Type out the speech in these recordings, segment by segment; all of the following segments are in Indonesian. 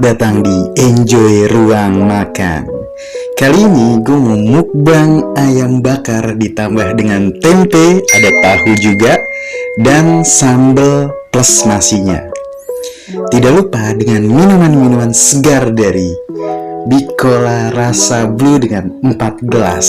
Datang di Enjoy Ruang Makan. Kali ini gue mau mukbang ayam bakar ditambah dengan tempe, ada tahu juga, dan sambal plus nasinya. Tidak lupa dengan minuman-minuman segar dari Bicola rasa blue dengan 4 gelas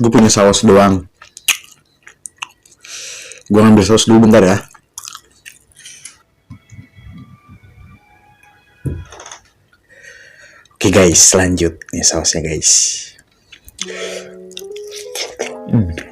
gue punya saus doang. Gue ngambil saus dulu bentar ya. Oke guys lanjut nih sausnya guys. Hmm.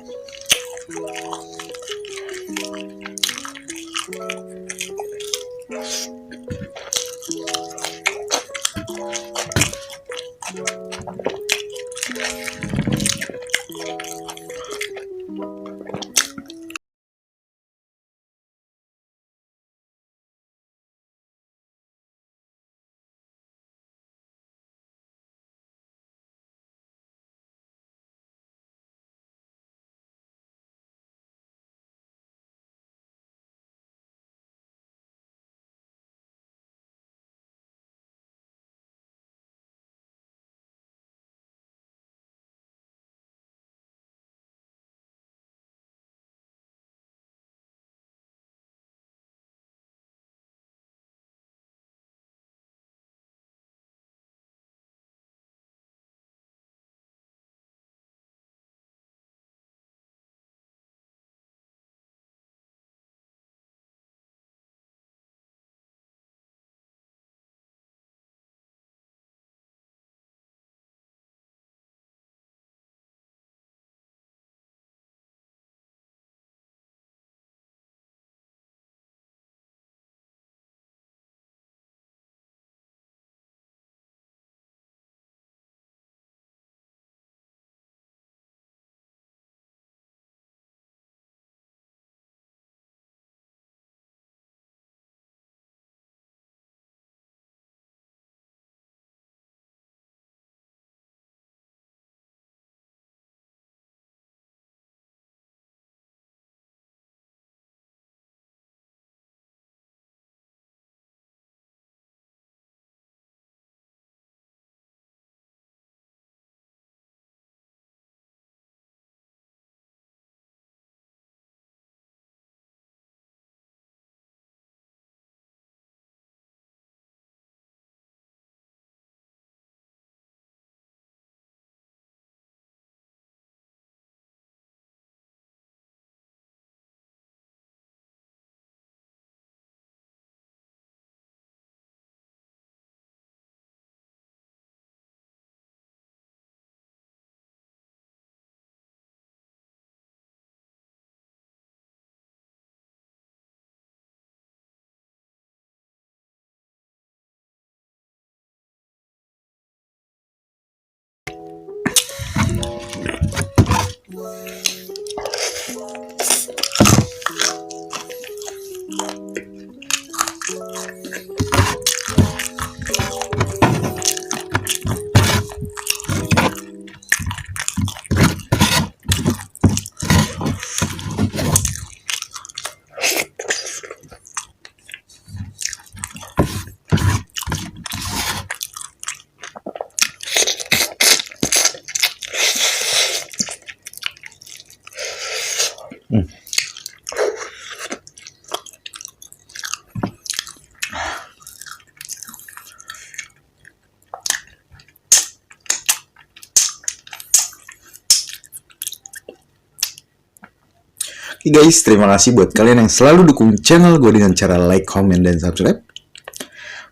Oke guys, terima kasih buat kalian yang selalu dukung channel gue dengan cara like, comment, dan subscribe.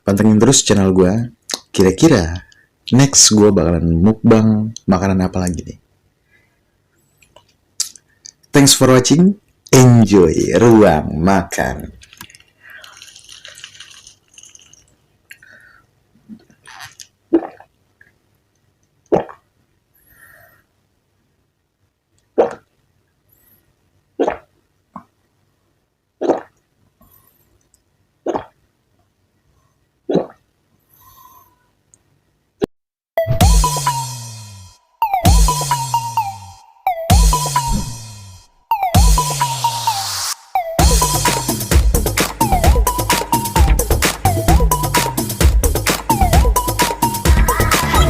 Pantengin terus channel gue. Kira-kira next gue bakalan mukbang makanan apa lagi nih. Thanks for watching. Enjoy ruang makan.